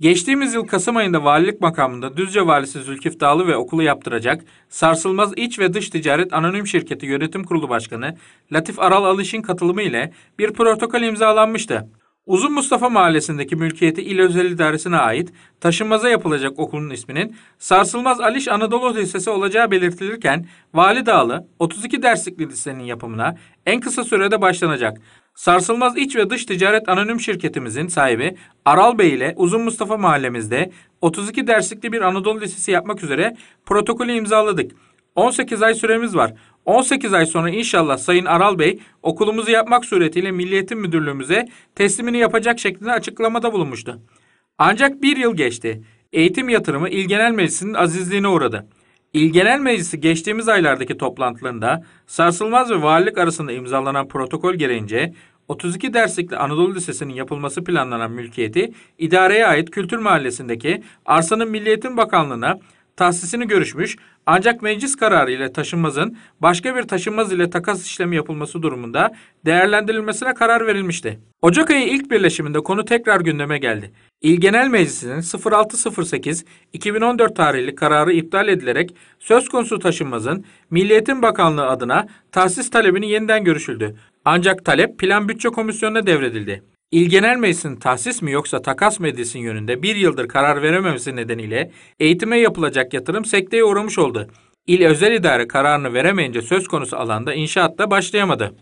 Geçtiğimiz yıl Kasım ayında valilik makamında Düzce valisi Zülkif Dağlı ve okulu yaptıracak Sarsılmaz İç ve Dış Ticaret Anonim Şirketi Yönetim Kurulu Başkanı Latif Aral Alış'ın katılımı ile bir protokol imzalanmıştı. Uzun Mustafa Mahallesi'ndeki mülkiyeti İl Özel İdaresi'ne ait taşınmaza yapılacak okulun isminin Sarsılmaz Aliş Anadolu Lisesi olacağı belirtilirken Vali Dağlı 32 derslikli lisenin yapımına en kısa sürede başlanacak. Sarsılmaz İç ve Dış Ticaret Anonim Şirketimizin sahibi Aral Bey ile Uzun Mustafa Mahallemizde 32 derslikli bir Anadolu Lisesi yapmak üzere protokolü imzaladık. 18 ay süremiz var. 18 ay sonra inşallah Sayın Aral Bey okulumuzu yapmak suretiyle Milli Eğitim Müdürlüğümüze teslimini yapacak şeklinde açıklamada bulunmuştu. Ancak bir yıl geçti. Eğitim yatırımı İl Genel Meclisi'nin azizliğine uğradı. İl Genel Meclisi geçtiğimiz aylardaki toplantılarında Sarsılmaz ve Valilik arasında imzalanan protokol gereğince 32 derslikli Anadolu Lisesi'nin yapılması planlanan mülkiyeti idareye ait Kültür Mahallesi'ndeki arsanın Milli Eğitim Bakanlığı'na tahsisini görüşmüş ancak meclis kararı ile taşınmazın başka bir taşınmaz ile takas işlemi yapılması durumunda değerlendirilmesine karar verilmişti. Ocak ayı ilk birleşiminde konu tekrar gündeme geldi. İl Genel Meclisi'nin 0608-2014 tarihli kararı iptal edilerek söz konusu taşınmazın Milli Eğitim Bakanlığı adına tahsis talebini yeniden görüşüldü. Ancak talep Plan Bütçe Komisyonu'na devredildi. İl Genel Meclisi'nin tahsis mi yoksa takas mı edilsin yönünde bir yıldır karar verememesi nedeniyle eğitime yapılacak yatırım sekteye uğramış oldu. İl özel idare kararını veremeyince söz konusu alanda inşaat da başlayamadı.